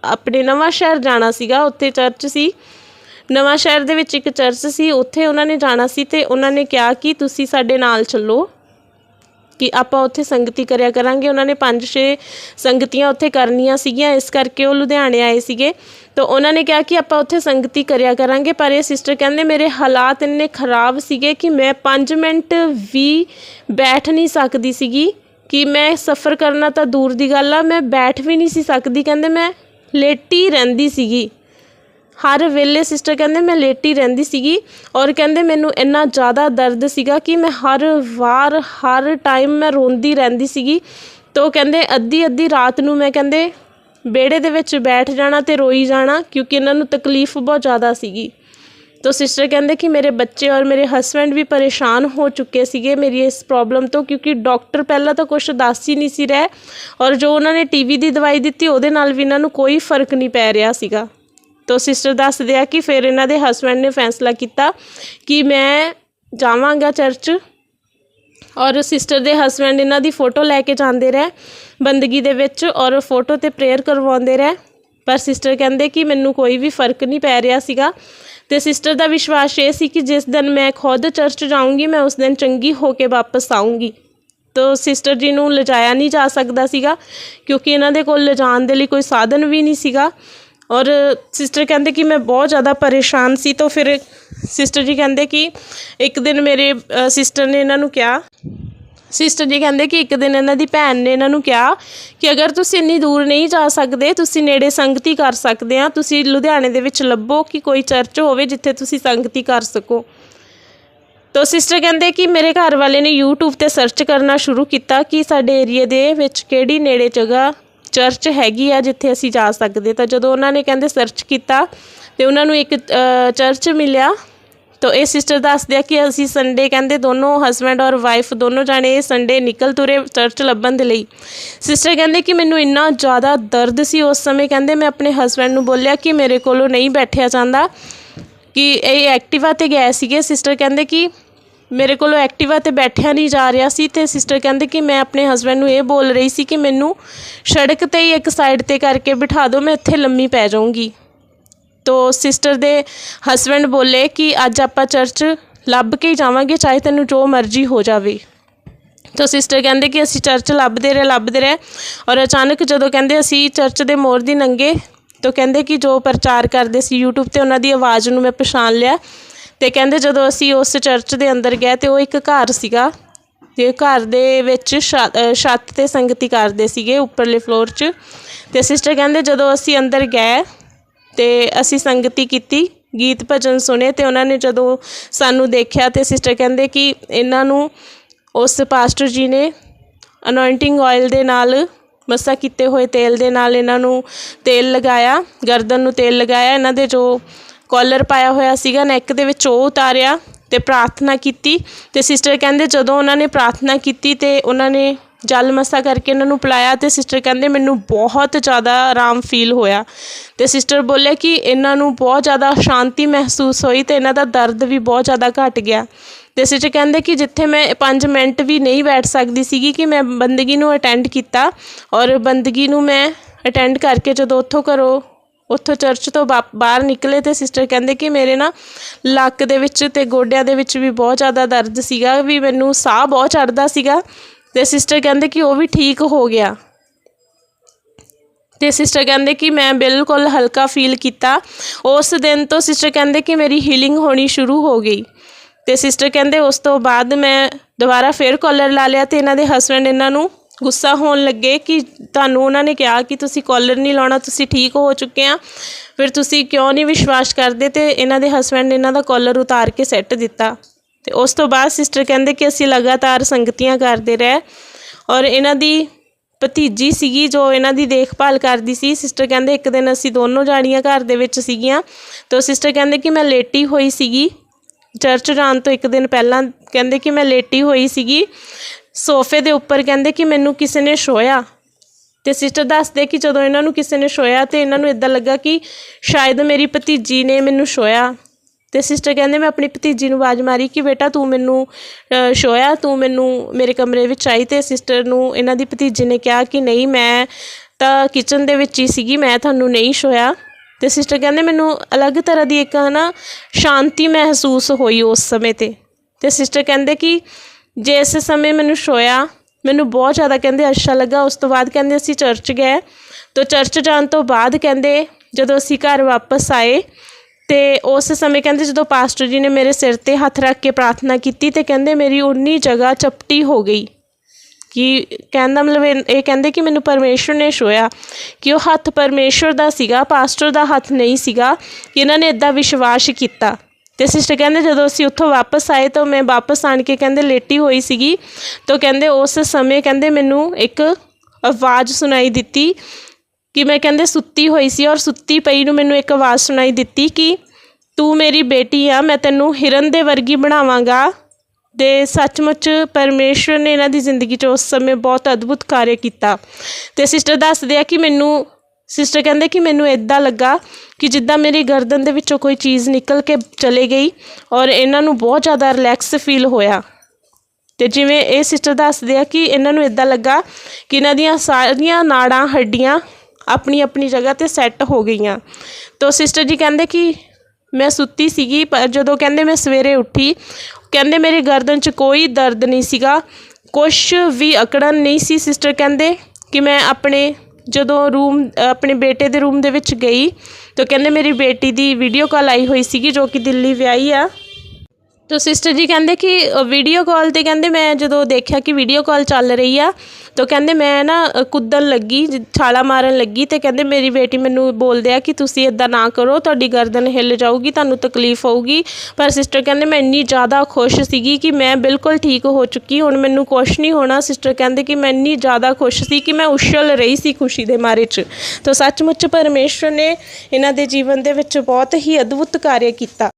ਆਪਣੇ ਨਵਾਂ ਸ਼ਹਿਰ ਜਾਣਾ ਸੀਗਾ, ਉੱਥੇ ਚਰਚ ਸੀ। ਨਵਾਂ ਸ਼ਹਿਰ ਦੇ ਵਿੱਚ ਇੱਕ ਚਰਚ ਸੀ, ਉੱਥੇ ਉਹਨਾਂ ਨੇ ਜਾਣਾ ਸੀ ਤੇ ਉਹਨਾਂ ਨੇ ਕਿਹਾ ਕਿ ਤੁਸੀਂ ਸਾਡੇ ਨਾਲ ਚੱਲੋ। ਕਿ ਆਪਾਂ ਉੱਥੇ ਸੰਗਤੀ ਕਰਿਆ ਕਰਾਂਗੇ। ਉਹਨਾਂ ਨੇ ਪੰਜ ਛੇ ਸੰਗਤੀਆਂ ਉੱਥੇ ਕਰਨੀਆਂ ਸੀਗੀਆਂ। ਇਸ ਕਰਕੇ ਉਹ ਲੁਧਿਆਣੇ ਆਏ ਸੀਗੇ। ਤਾਂ ਉਹਨਾਂ ਨੇ ਕਿਹਾ ਕਿ ਆਪਾਂ ਉੱਥੇ ਸੰਗਤੀ ਕਰਿਆ ਕਰਾਂਗੇ। ਪਰ ਇਹ ਸਿਸਟਰ ਕਹਿੰਦੇ, ਮੇਰੇ ਹਾਲਾਤ ਇੰਨੇ ਖਰਾਬ ਸੀਗੇ ਕਿ ਮੈਂ 5 ਮਿੰਟ ਵੀ ਬੈਠ ਨਹੀਂ ਸਕਦੀ ਸੀਗੀ ਕਿ ਮੈਂ ਸਫ਼ਰ ਕਰਨਾ ਤਾਂ ਦੂਰ ਦੀ ਗੱਲ ਆ। ਮੈਂ ਬੈਠ ਵੀ ਨਹੀਂ ਸੀ ਸਕਦੀ। ਕਹਿੰਦੇ, ਮੈਂ ਲੇਟੀ ਰਹਿੰਦੀ ਸੀਗੀ। ਹਰ ਵੇਲੇ ਸਿਸਟਰ ਕਹਿੰਦੇ ਮੈਂ ਲੇਟੀ ਰਹਿੰਦੀ ਸੀਗੀ ਔਰ ਕਹਿੰਦੇ ਮੈਨੂੰ ਇੰਨਾ ਜ਼ਿਆਦਾ ਦਰਦ ਸੀਗਾ ਕਿ ਮੈਂ ਹਰ ਵਾਰ, ਹਰ ਟਾਈਮ ਮੈਂ ਰੋਂਦੀ ਰਹਿੰਦੀ ਸੀਗੀ। ਤੋ ਕਹਿੰਦੇ ਅੱਧੀ ਅੱਧੀ ਰਾਤ ਨੂੰ ਮੈਂ ਕਹਿੰਦੇ ਵਿਹੜੇ ਦੇ ਵਿੱਚ ਬੈਠ ਜਾਣਾ ਤੇ ਰੋਈ ਜਾਣਾ ਕਿਉਂਕਿ ਇਹਨਾਂ ਨੂੰ ਤਕਲੀਫ ਬਹੁਤ ਜ਼ਿਆਦਾ ਸੀਗੀ। ਤੋ ਸਿਸਟਰ ਕਹਿੰਦੇ ਕਿ ਮੇਰੇ ਬੱਚੇ ਔਰ ਮੇਰੇ ਹਸਬੈਂਡ ਵੀ ਪਰੇਸ਼ਾਨ ਹੋ ਚੁੱਕੇ ਸੀਗੇ ਮੇਰੀ ਇਸ ਪ੍ਰੋਬਲਮ ਤੋਂ ਕਿਉਂਕਿ ਡਾਕਟਰ ਪਹਿਲਾਂ ਤਾਂ ਕੁਝ ਦੱਸ ਹੀ ਨਹੀਂ ਸੀ ਰਹੇ ਔਰ ਜੋ ਉਹਨਾਂ ਨੇ ਟੀਵੀ ਦੀ ਦਵਾਈ ਦਿੱਤੀ ਉਹਦੇ ਨਾਲ ਵੀ ਇਹਨਾਂ ਨੂੰ ਕੋਈ ਫ਼ਰਕ ਨਹੀਂ ਪੈ ਰਿਹਾ ਸੀਗਾ। ਤੋ ਸਿਸਟਰ ਦੱਸਦੇ ਆ ਕਿ ਫਿਰ ਇਹਨਾਂ ਦੇ ਹਸਬੈਂਡ ਨੇ ਫੈਸਲਾ ਕੀਤਾ ਕਿ ਮੈਂ ਜਾਵਾਂਗਾ ਚਰਚ ਔਰ ਸਿਸਟਰ ਦੇ ਹਸਬੈਂਡ ਇਹਨਾਂ ਦੀ ਫੋਟੋ ਲੈ ਕੇ ਜਾਂਦੇ ਰਹੇ ਬੰਦਗੀ ਦੇ ਵਿੱਚ ਔਰ ਫੋਟੋ ਤੇ ਪ੍ਰੇਅਰ ਕਰਵਾਉਂਦੇ ਰਹੇ। ਪਰ ਸਿਸਟਰ ਕਹਿੰਦੇ ਕਿ ਮੈਨੂੰ ਕੋਈ ਵੀ ਫ਼ਰਕ ਨਹੀਂ ਪੈ ਰਿਹਾ ਸੀਗਾ ਤੇ ਸਿਸਟਰ ਦਾ ਵਿਸ਼ਵਾਸ ਇਹ ਸੀ ਕਿ ਜਿਸ ਦਿਨ ਮੈਂ ਖੁਦ ਚਰਚ ਜਾਊਂਗੀ, ਮੈਂ ਉਸ ਦਿਨ ਚੰਗੀ ਹੋ ਕੇ ਵਾਪਸ ਆਊਂਗੀ। ਤੋ ਸਿਸਟਰ ਜੀ ਨੂੰ ਲਿਜਾਇਆ ਨਹੀਂ ਜਾ ਸਕਦਾ ਸੀਗਾ ਕਿਉਂਕਿ ਇਹਨਾਂ ਦੇ ਕੋਲ ਲਿਜਾਣ ਦੇ ਲਈ ਕੋਈ ਸਾਧਨ ਵੀ ਨਹੀਂ ਸੀਗਾ। ਔਰ ਸਿਸਟਰ ਕਹਿੰਦੇ ਕਿ ਮੈਂ ਬਹੁਤ ਜ਼ਿਆਦਾ ਪਰੇਸ਼ਾਨ ਸੀ, ਤਾਂ ਫਿਰ ਸਿਸਟਰ ਜੀ ਕਹਿੰਦੇ ਕਿ ਇੱਕ ਦਿਨ ਮੇਰੇ ਸਿਸਟਰ ਨੇ ਇਹਨਾਂ ਨੂੰ ਕਿਹਾ ਸਿਸਟਰ ਜੀ ਕਹਿੰਦੇ ਕਿ ਇੱਕ ਦਿਨ ਇਹਨਾਂ ਦੀ ਭੈਣ ਨੇ ਇਹਨਾਂ ਨੂੰ ਕਿਹਾ ਕਿ ਅਗਰ ਤੁਸੀਂ ਇੰਨੀ ਦੂਰ ਨਹੀਂ ਜਾ ਸਕਦੇ, ਤੁਸੀਂ ਨੇੜੇ ਸੰਗਤੀ ਕਰ ਸਕਦੇ ਆ, ਤੁਸੀਂ ਲੁਧਿਆਣੇ ਦੇ ਵਿੱਚ ਲੱਭੋ ਕਿ ਕੋਈ ਚਰਚ ਹੋਵੇ ਜਿੱਥੇ ਤੁਸੀਂ ਸੰਗਤੀ ਕਰ ਸਕੋ। ਤੋ ਸਿਸਟਰ ਕਹਿੰਦੇ ਕਿ ਮੇਰੇ ਘਰ ਵਾਲੇ ਨੇ YouTube ਤੇ ਸਰਚ ਕਰਨਾ ਸ਼ੁਰੂ ਕੀਤਾ ਕਿ ਸਾਡੇ ਏਰੀਏ ਦੇ ਵਿੱਚ ਕਿਹੜੀ ਨੇੜੇ ਜਗ੍ਹਾ ਚਰਚ ਹੈਗੀ ਆ ਜਿੱਥੇ ਅਸੀਂ ਜਾ ਸਕਦੇ ਤਾਂ ਜਦੋਂ ਉਹਨਾਂ ਨੇ ਕਹਿੰਦੇ ਸਰਚ ਕੀਤਾ ਤੇ ਉਹਨਾਂ ਨੂੰ ਇੱਕ ਚਰਚ ਮਿਲਿਆ। ਤੋ ਇਹ ਸਿਸਟਰ ਦੱਸਦੇ ਆ ਕਿ ਅਸੀਂ ਸੰਡੇ ਕਹਿੰਦੇ ਦੋਨੋਂ ਹਸਬੈਂਡ ਔਰ ਵਾਈਫ ਦੋਨੋਂ ਜਾਣੇ ਸੰਡੇ ਨਿਕਲ ਤੁਰੇ ਚਰਚ ਲੱਭਣ ਦੇ ਲਈ। ਸਿਸਟਰ ਕਹਿੰਦੇ ਕਿ ਮੈਨੂੰ ਇੰਨਾ ਜ਼ਿਆਦਾ ਦਰਦ ਸੀ ਉਸ ਸਮੇਂ। ਕਹਿੰਦੇ ਮੈਂ ਆਪਣੇ ਹਸਬੈਂਡ ਨੂੰ ਬੋਲਿਆ ਕਿ ਮੇਰੇ ਕੋਲੋਂ ਨਹੀਂ ਬੈਠਿਆ ਜਾਂਦਾ। ਕਿ ਇਹ ਐਕਟਿਵਾ ਤੇ ਗਏ ਸੀਗੇ। ਸਿਸਟਰ ਕਹਿੰਦੇ ਕਿ ਮੇਰੇ ਕੋਲੋਂ ਐਕਟਿਵਾ ਤੇ ਬੈਠਿਆ ਨਹੀਂ ਜਾ ਰਿਹਾ ਸੀ ਤੇ ਸਿਸਟਰ ਕਹਿੰਦੇ ਕਿ ਮੈਂ ਆਪਣੇ ਹਸਬੈਂਡ ਨੂੰ ਇਹ ਬੋਲ ਰਹੀ ਸੀ ਕਿ ਮੈਨੂੰ ਸੜਕ ਤੇ ਹੀ ਇੱਕ ਸਾਈਡ ਤੇ ਕਰਕੇ ਬਿਠਾ ਦਿਓ, ਮੈਂ ਇੱਥੇ ਲੰਮੀ ਪੈ ਜਾਊਂਗੀ। ਤੋ ਸਿਸਟਰ ਦੇ ਹਸਬੈਂਡ ਬੋਲੇ ਕਿ ਅੱਜ ਆਪਾਂ ਚਰਚ ਲੱਭ ਕੇ ਹੀ ਜਾਵਾਂਗੇ, ਚਾਹੇ ਤੈਨੂੰ ਜੋ ਮਰਜ਼ੀ ਹੋ ਜਾਵੇ। ਤੋ ਸਿਸਟਰ ਕਹਿੰਦੇ ਕਿ ਅਸੀਂ ਚਰਚ ਲੱਭਦੇ ਰਹੇ ਲੱਭਦੇ ਰਹੇ ਔਰ ਅਚਾਨਕ ਜਦੋਂ ਕਹਿੰਦੇ ਅਸੀਂ ਚਰਚ ਦੇ ਮੋਰ ਦੀ ਨੰਗੇ, ਤੋ ਕਹਿੰਦੇ ਕਿ ਜੋ ਪ੍ਰਚਾਰ ਕਰਦੇ ਸੀ YouTube ਤੇ ਉਹਨਾਂ ਦੀ ਆਵਾਜ਼ ਨੂੰ ਮੈਂ ਪਛਾਣ ਲਿਆ। ਤੇ ਕਹਿੰਦੇ ਜਦੋਂ ਅਸੀਂ ਉਸ ਚਰਚ ਦੇ ਅੰਦਰ ਗਏ ਤੇ ਉਹ ਇੱਕ ਘਰ ਸੀਗਾ ਤੇ ਘਰ ਦੇ ਵਿੱਚ ਛ- ਛੱਤ ਤੇ ਸੰਗਤੀ ਕਰਦੇ ਸੀਗੇ ਉੱਪਰਲੇ ਫਲੋਰ 'ਚ। ਤੇ ਸਿਸਟਰ ਕਹਿੰਦੇ ਜਦੋਂ ਅਸੀਂ ਅੰਦਰ ਗਏ ਤੇ ਅਸੀਂ ਸੰਗਤੀ ਕੀਤੀ, ਗੀਤ ਭਜਨ ਸੁਣੇ ਤੇ ਉਹਨਾਂ ਨੇ ਜਦੋਂ ਸਾਨੂੰ ਦੇਖਿਆ ਤੇ ਸਿਸਟਰ ਕਹਿੰਦੇ ਕਿ ਇਹਨਾਂ ਨੂੰ ਉਸ ਪਾਸਟਰ ਜੀ ਨੇ ਅਨੋਇੰਟਿੰਗ ਆਇਲ ਦੇ ਨਾਲ ਮੱਸਾ ਕੀਤੇ ਹੋਏ ਤੇਲ ਦੇ ਨਾਲ ਇਹਨਾਂ ਨੂੰ ਤੇਲ ਲਗਾਇਆ, ਗਰਦਨ ਨੂੰ ਤੇਲ ਲਗਾਇਆ, ਇਹਨਾਂ ਦੇ ਜੋ ਕਾਲਰ ਪਾਇਆ ਹੋਇਆ ਸੀਗਾ ਨੈਕ ਦੇ ਵਿੱਚ ਉਹ ਉਤਾਰਿਆ ਤੇ ਪ੍ਰਾਰਥਨਾ ਕੀਤੀ ਤੇ ਸਿਸਟਰ ਕਹਿੰਦੇ ਜਦੋਂ ਉਹਨਾਂ ਨੇ ਪ੍ਰਾਰਥਨਾ ਕੀਤੀ ਤੇ ਉਹਨਾਂ ਨੇ ਜਲ ਮਸਾ ਕਰਕੇ ਇਹਨਾਂ ਨੂੰ ਪਿਲਾਇਆ ਤੇ ਸਿਸਟਰ ਕਹਿੰਦੇ ਮੈਨੂੰ ਬਹੁਤ ਜ਼ਿਆਦਾ ਆਰਾਮ ਫੀਲ ਹੋਇਆ ਤੇ ਸਿਸਟਰ ਬੋਲੇ ਕਿ ਇਹਨਾਂ ਨੂੰ ਬਹੁਤ ਜ਼ਿਆਦਾ ਸ਼ਾਂਤੀ ਮਹਿਸੂਸ ਹੋਈ ਤੇ ਇਹਨਾਂ ਦਾ ਦਰਦ ਵੀ ਬਹੁਤ ਜ਼ਿਆਦਾ ਘਟ ਗਿਆ ਤੇ ਸਿਸਟਰ ਕਹਿੰਦੇ ਕਿ ਜਿੱਥੇ ਮੈਂ 5 ਮਿੰਟ ਵੀ ਨਹੀਂ ਬੈਠ ਸਕਦੀ ਸੀਗੀ ਕਿ ਮੈਂ ਬੰਦਗੀ ਨੂੰ ਅਟੈਂਡ ਕੀਤਾ ਔਰ ਬੰਦਗੀ ਨੂੰ ਮੈਂ ਅਟੈਂਡ ਕਰਕੇ ਜਦੋਂ ਉੱਥੋਂ ਘਰੋਂ ਉੱਥੋਂ ਚਰਚ ਤੋਂ ਬਾ- ਬਾਹਰ ਨਿਕਲੇ ਤੇ ਸਿਸਟਰ ਕਹਿੰਦੇ ਕਿ ਮੇਰੇ ਨਾ ਲੱਕ ਦੇ ਵਿੱਚ ਤੇ ਗੋਡਿਆਂ ਦੇ ਵਿੱਚ ਵੀ ਬਹੁਤ ਜ਼ਿਆਦਾ ਦਰਦ ਸੀਗਾ, ਵੀ ਮੈਨੂੰ ਸਾਹ ਬਹੁਤ ਚੜਦਾ ਸੀਗਾ ਤੇ ਸਿਸਟਰ ਕਹਿੰਦੇ ਕਿ ਉਹ ਵੀ ਠੀਕ ਹੋ ਗਿਆ। ਤੇ ਸਿਸਟਰ ਕਹਿੰਦੇ ਕਿ ਮੈਂ ਬਿਲਕੁਲ ਹਲਕਾ ਫੀਲ ਕੀਤਾ। ਉਸ ਦਿਨ ਤੋਂ ਸਿਸਟਰ ਕਹਿੰਦੇ ਕਿ ਮੇਰੀ ਹੀਲਿੰਗ ਹੋਣੀ ਸ਼ੁਰੂ ਹੋ ਗਈ। ਤੇ ਸਿਸਟਰ ਕਹਿੰਦੇ ਉਸ ਤੋਂ ਬਾਅਦ ਮੈਂ ਦੁਬਾਰਾ ਫੇਰ ਕਾਲਰ ਲਾ ਲਿਆ ਤੇ ਇਹਨਾਂ ਦੇ ਹਸਬੰਡ ਇਹਨਾਂ ਨੂੰ ਗੁੱਸਾ ਹੋਣ ਲੱਗੇ ਕਿ ਤੁਹਾਨੂੰ ਉਹਨਾਂ ਨੇ ਕਿਹਾ ਕਿ ਤੁਸੀਂ ਕਾਲਰ ਨਹੀਂ ਲਾਉਣਾ, ਤੁਸੀਂ ਠੀਕ ਹੋ ਚੁੱਕੇ ਆ। ਫਿਰ ਤੁਸੀਂ ਕਿਉਂ ਨਹੀਂ ਵਿਸ਼ਵਾਸ ਕਰਦੇ ਤੇ ਇਹਨਾਂ ਦੇ ਹਸਬੰਡ ਨੇ ਇਹਨਾਂ ਦਾ ਕਾਲਰ ਉਤਾਰ ਕੇ ਸੈੱਟ ਦਿੱਤਾ। ਤੇ ਉਸ ਤੋਂ ਬਾਅਦ ਸਿਸਟਰ ਕਹਿੰਦੇ ਕਿ ਅਸੀਂ ਲਗਾਤਾਰ ਸੰਗਤੀਆਂ ਕਰਦੇ ਰਹੇ ਔਰ ਇਹਨਾਂ ਦੀ ਭਤੀਜੀ ਸੀਗੀ ਜੋ ਇਹਨਾਂ ਦੀ ਦੇਖਭਾਲ ਕਰਦੀ ਸੀ। ਸਿਸਟਰ ਕਹਿੰਦੇ ਇੱਕ ਦਿਨ ਅਸੀਂ ਦੋਨੋਂ ਜਾਣੀਆਂ ਘਰ ਦੇ ਵਿੱਚ ਸੀਗੀਆਂ। ਤਾਂ ਸਿਸਟਰ ਕਹਿੰਦੇ ਕਿ ਮੈਂ ਲੇਟੀ ਹੋਈ ਸੀਗੀ। ਚਰਚ ਜਾਣ ਤੋਂ ਇੱਕ ਦਿਨ ਪਹਿਲਾਂ ਕਹਿੰਦੇ ਕਿ ਮੈਂ ਲੇਟੀ ਹੋਈ ਸੀਗੀ। ਸੋਫੇ ਦੇ ਉੱਪਰ ਕਹਿੰਦੇ ਕਿ ਮੈਨੂੰ ਕਿਸੇ ਨੇ ਛੋਇਆ ਤੇ ਸਿਸਟਰ ਦੱਸਦੇ ਕਿ ਜਦੋਂ ਇਹਨਾਂ ਨੂੰ ਕਿਸੇ ਨੇ ਛੋਇਆ ਤੇ ਇਹਨਾਂ ਨੂੰ ਇਦਾਂ ਲੱਗਾ ਕਿ ਸ਼ਾਇਦ ਮੇਰੀ ਭਤੀਜੀ ਨੇ ਮੈਨੂੰ ਛੋਇਆ ਤੇ ਸਿਸਟਰ ਕਹਿੰਦੇ, ਮੈਂ ਆਪਣੀ ਭਤੀਜੀ ਨੂੰ ਆਵਾਜ਼ ਮਾਰੀ ਕਿ ਬੇਟਾ ਤੂੰ ਮੈਨੂੰ ਛੋਇਆ ਤੂੰ ਮੈਨੂੰ ਮੇਰੇ ਕਮਰੇ ਵਿੱਚ ਆਈ। ਤੇ ਸਿਸਟਰ ਨੂੰ ਇਹਨਾਂ ਦੀ ਭਤੀਜੀ ਨੇ ਕਿਹਾ ਕਿ ਨਹੀਂ, ਮੈਂ ਤਾਂ ਕਿਚਨ ਦੇ ਵਿੱਚ ਹੀ ਸੀਗੀ, ਮੈਂ ਤੁਹਾਨੂੰ ਨਹੀਂ ਛੋਇਆ ਤੇ ਸਿਸਟਰ ਕਹਿੰਦੇ, ਮੈਨੂੰ ਅਲੱਗ ਤਰ੍ਹਾਂ ਦੀ ਇੱਕ ਨਾ ਸ਼ਾਂਤੀ ਮਹਿਸੂਸ ਹੋਈ ਉਸ ਸਮੇਂ ਤੇ। ਤੇ ਸਿਸਟਰ ਕਹਿੰਦੇ ਕਿ ਜਿਸ ਸਮੇਂ ਮੈਨੂੰ ਛੋਇਆ ਮੈਨੂੰ ਬਹੁਤ ਜ਼ਿਆਦਾ ਕਹਿੰਦੇ ਅੱਛਾ ਲੱਗਾ, ਉਸ ਤੋਂ ਬਾਅਦ ਕਹਿੰਦੇ ਅਸੀਂ ਚਰਚ ਗਏ। ਤੋਂ ਚਰਚ ਜਾਣ ਤੋਂ ਬਾਅਦ ਕਹਿੰਦੇ ਜਦੋਂ ਅਸੀਂ ਘਰ ਵਾਪਸ ਆਏ ਤੇ ਉਸ ਸਮੇਂ ਕਹਿੰਦੇ ਜਦੋਂ ਪਾਸਟਰ ਜੀ ਨੇ ਮੇਰੇ ਸਿਰ ਤੇ ਹੱਥ ਰੱਖ ਕੇ ਪ੍ਰਾਰਥਨਾ ਕੀਤੀ ਤੇ ਕਹਿੰਦੇ ਮੇਰੀ ਉਨੀ ਜਗ੍ਹਾ ਚਪਟੀ ਹੋ ਗਈ। ਕਿ ਕਹਿੰਦਾ ਮਤਲਬ ਇਹ ਕਹਿੰਦੇ ਕਿ ਮੈਨੂੰ ਪਰਮੇਸ਼ਵਰ ਨੇ ਛੋਇਆ ਕਿ ਉਹ ਹੱਥ ਪਰਮੇਸ਼ਵਰ ਦਾ ਸੀਗਾ, ਪਾਸਟਰ ਦਾ ਹੱਥ ਨਹੀਂ ਸੀਗਾ ਇਹਨਾਂ ਨੇ ਇਦਾਂ ਵਿਸ਼ਵਾਸ ਕੀਤਾ। ਤੇ ਸਿਸਟਰ ਕਹਿੰਦੇ ਜਦੋਂ ਅਸੀਂ ਉੱਥੋਂ ਵਾਪਸ ਆਏ ਤਾਂ ਮੈਂ ਵਾਪਸ ਆਣ ਕੇ ਕਹਿੰਦੇ ਲੇਟੀ ਹੋਈ ਸੀਗੀ, ਤਾਂ ਕਹਿੰਦੇ ਉਸ ਸਮੇਂ ਕਹਿੰਦੇ ਮੈਨੂੰ ਇੱਕ ਆਵਾਜ਼ ਸੁਣਾਈ ਦਿੱਤੀ ਕਿ ਮੈਂ ਕਹਿੰਦੇ ਸੁੱਤੀ ਹੋਈ ਸੀ ਔਰ ਸੁੱਤੀ ਪਈ ਨੂੰ ਮੈਨੂੰ ਇੱਕ ਆਵਾਜ਼ ਸੁਣਾਈ ਦਿੱਤੀ ਕਿ ਤੂੰ ਮੇਰੀ ਬੇਟੀ ਆ, ਮੈਂ ਤੈਨੂੰ ਹਿਰਨ ਦੇ ਵਰਗੀ ਬਣਾਵਾਂਗਾ। ਤੇ ਸੱਚਮੁੱਚ ਪਰਮੇਸ਼ਵਰ ਨੇ ਇਹਨਾਂ ਦੀ ਜ਼ਿੰਦਗੀ 'ਚ ਉਸ ਸਮੇਂ ਬਹੁਤ ਅਦਭੁਤ ਕਾਰਜ ਕੀਤਾ। ਤੇ ਸਿਸਟਰ ਦੱਸਦੇ ਆ ਕਿ ਮੈਨੂੰ ਸਿਸਟਰ ਕਹਿੰਦੇ ਕਿ ਮੈਨੂੰ ਇਦਾਂ ਲੱਗਾ ਕਿ ਜਿੱਦਾਂ ਮੇਰੀ ਗਰਦਨ ਦੇ ਵਿੱਚੋਂ ਕੋਈ ਚੀਜ਼ ਨਿਕਲ ਕੇ ਚਲੇ ਗਈ ਔਰ ਇਹਨਾਂ ਨੂੰ ਬਹੁਤ ਜ਼ਿਆਦਾ ਰਿਲੈਕਸ ਫੀਲ ਹੋਇਆ। ਤੇ ਜਿਵੇਂ ਇਹ ਸਿਸਟਰ ਦੱਸਦੇ ਆ ਕਿ ਇਹਨਾਂ ਨੂੰ ਇਦਾਂ ਲੱਗਾ ਕਿ ਇਹਨਾਂ ਦੀਆਂ ਸਾਰੀਆਂ ਨਾੜਾਂ, ਹੱਡੀਆਂ ਆਪਣੀ ਆਪਣੀ ਜਗ੍ਹਾ ਤੇ ਸੈੱਟ ਹੋ ਗਈਆਂ। ਤੋ ਸਿਸਟਰ ਜੀ ਕਹਿੰਦੇ ਕਿ ਮੈਂ ਸੁੱਤੀ ਸੀਗੀ, ਪਰ ਜਦੋਂ ਕਹਿੰਦੇ ਮੈਂ ਸਵੇਰੇ ਉੱਠੀ, ਕਹਿੰਦੇ ਮੇਰੇ ਗਰਦਨ 'ਚ ਕੋਈ ਦਰਦ ਨਹੀਂ ਸੀਗਾ, ਕੁਛ ਵੀ ਅਕੜਨ ਨਹੀਂ ਸੀ ਸਿਸਟਰ ਕਹਿੰਦੇ ਕਿ ਮੈਂ ਆਪਣੇ ਜਦੋਂ ਰੂਮ ਆਪਣੇ ਬੇਟੇ ਦੇ ਰੂਮ ਦੇ ਵਿੱਚ ਗਈ, ਤਾਂ ਕਹਿੰਦੇ ਮੇਰੀ ਬੇਟੀ ਦੀ ਵੀਡੀਓ ਕਾਲ ਆਈ ਹੋਈ ਸੀਗੀ ਜੋ ਕਿ ਦਿੱਲੀ ਵਿਆਹੀ ਆ। ਤੋ ਸਿਸਟਰ ਜੀ ਕਹਿੰਦੇ ਕਿ ਵੀਡੀਓ ਕਾਲ ਤੇ ਕਹਿੰਦੇ ਮੈਂ ਜਦੋਂ ਦੇਖਿਆ ਕਿ ਵੀਡੀਓ ਕਾਲ ਚੱਲ ਰਹੀ ਆ, ਤਾਂ ਕਹਿੰਦੇ ਮੈਂ ਨਾ ਕੁੱਦਣ ਲੱਗੀ, ਜ- ਛਾਲਾ ਮਾਰਨ ਲੱਗੀ ਤੇ ਕਹਿੰਦੇ ਮੇਰੀ ਬੇਟੀ ਮੈਨੂੰ ਬੋਲਦੇ ਆ ਕਿ ਤੁਸੀਂ ਇਦਾਂ ਨਾ ਕਰੋ, ਤੁਹਾਡੀ ਗਰਦਨ ਹਿੱਲ ਜਾਊਗੀ, ਤੁਹਾਨੂੰ ਤਕਲੀਫ ਹੋਊਗੀ। ਪਰ ਸਿਸਟਰ ਕਹਿੰਦੇ ਮੈਂ ਇੰਨੀ ਜ਼ਿਆਦਾ ਖੁਸ਼ ਸੀਗੀ ਕਿ ਮੈਂ ਬਿਲਕੁਲ ਠੀਕ ਹੋ ਚੁੱਕੀ, ਹੁਣ ਮੈਨੂੰ ਕੁਛ ਨਹੀਂ ਹੋਣਾ। ਸਿਸਟਰ ਕਹਿੰਦੇ ਕਿ ਮੈਂ ਇੰਨੀ ਜ਼ਿਆਦਾ ਖੁਸ਼ ਸੀ ਕਿ ਮੈਂ ਉਛਲ ਰਹੀ ਸੀ ਖੁਸ਼ੀ ਦੇ ਮਾਰੇ 'ਚ। ਤਾਂ ਸੱਚਮੁੱਚ ਪਰਮੇਸ਼ਰ ਨੇ ਇਹਨਾਂ ਦੇ ਜੀਵਨ ਦੇ ਵਿੱਚ ਬਹੁਤ ਹੀ ਅਦਭੁਤ ਕਾਰਜ ਕੀਤਾ।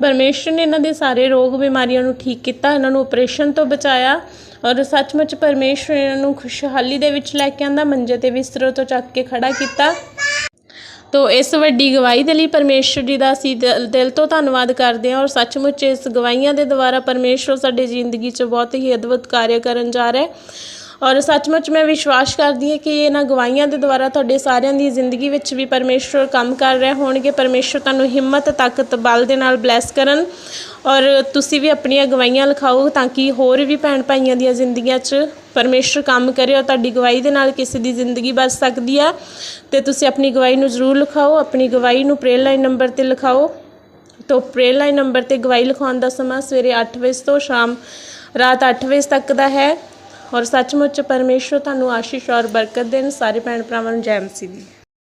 ਪਰਮੇਸ਼ਰ ਨੇ ਇਹਨਾਂ ਦੇ ਸਾਰੇ ਰੋਗ ਬਿਮਾਰੀਆਂ ਨੂੰ ਠੀਕ ਕੀਤਾ, ਇਹਨਾਂ ਨੂੰ ਆਪਰੇਸ਼ਨ ਤੋਂ ਬਚਾਇਆ ਔਰ ਸੱਚਮੁੱਚ ਪਰਮੇਸ਼ਰ ਇਹਨਾਂ ਨੂੰ ਖੁਸ਼ਹਾਲੀ ਦੇ ਵਿੱਚ ਲੈ ਕੇ ਆਂਦਾ, ਮੰਜੇ ਤੇ ਬਿਸਤਰੇ ਤੋਂ ਚੱਕ ਕੇ ਖੜਾ ਕੀਤਾ। ਤੋ ਇਸ ਵੱਡੀ ਗਵਾਹੀ ਦੇ ਲਈ ਪਰਮੇਸ਼ਰ ਜੀ ਦਾ ਅਸੀਂ ਦਿਲ ਦਿਲ ਤੋਂ ਧੰਨਵਾਦ ਕਰਦੇ ਹਾਂ ਔਰ ਸੱਚਮੁੱਚ ਇਸ ਗਵਾਹੀਆਂ ਦੇ ਦੁਆਰਾ ਪਰਮੇਸ਼ਰ ਸਾਡੇ ਜ਼ਿੰਦਗੀ 'ਚ ਬਹੁਤ ਹੀ ਅਦਭੁਤ ਕਾਰਜ ਕਰਨ ਜਾ ਰਿਹਾ ਹੈ। ਔਰ ਸੱਚਮੁੱਚ ਮੈਂ ਵਿਸ਼ਵਾਸ ਕਰਦੀ ਹਾਂ ਕਿ ਇਹਨਾਂ ਗਵਾਹੀਆਂ ਦੇ ਦੁਆਰਾ ਤੁਹਾਡੇ ਸਾਰਿਆਂ ਦੀ ਜ਼ਿੰਦਗੀ ਵਿੱਚ ਵੀ ਪਰਮੇਸ਼ਰ ਕੰਮ ਕਰ ਰਹੇ ਹੋਣਗੇ। ਪਰਮੇਸ਼ਰ ਤੁਹਾਨੂੰ ਹਿੰਮਤ, ਤਾਕਤ, ਬਲ ਦੇ ਨਾਲ ਬਲੈਸ ਕਰਨ। ਔਰ ਤੁਸੀਂ ਵੀ ਆਪਣੀਆਂ ਗਵਾਹੀਆਂ ਲਿਖਾਓ ਤਾਂ ਕਿ ਹੋਰ ਵੀ ਭੈਣ ਭਾਈਆਂ ਦੀਆਂ ਜ਼ਿੰਦਗੀਆਂ 'ਚ ਪਰਮੇਸ਼ਰ ਕੰਮ ਕਰੇ ਔਰ ਤੁਹਾਡੀ ਗਵਾਹੀ ਦੇ ਨਾਲ ਕਿਸੇ ਦੀ ਜ਼ਿੰਦਗੀ ਬਚ ਸਕਦੀ ਆ। ਤੇ ਤੁਸੀਂ ਆਪਣੀ ਗਵਾਹੀ ਨੂੰ ਜ਼ਰੂਰ ਲਿਖਾਓ, ਆਪਣੀ ਗਵਾਹੀ ਨੂੰ ਪ੍ਰੇਅਰ ਲਾਈਨ ਨੰਬਰ ਤੇ ਲਿਖਾਓ। ਤੋਂ ਪ੍ਰੇਅਰ ਲਾਈਨ ਨੰਬਰ ਤੇ ਗਵਾਹੀ ਲਿਖਾਉਣ ਦਾ ਸਮਾਂ ਸਵੇਰੇ 8 ਵਜੇ ਤੋਂ ਸ਼ਾਮ ਰਾਤ 8 ਵਜੇ ਤੱਕ ਦਾ ਹੈ। ਔਰ ਸੱਚਮੁੱਚ ਪਰਮੇਸ਼ਰ ਤੁਹਾਨੂੰ ਆਸ਼ੀਸ਼ ਔਰ ਬਰਕਤ ਦੇਣ। ਸਾਰੇ ਭੈਣ ਭਰਾਵਾਂ ਨੂੰ ਜੈ ਮਸੀਹ ਦੀ।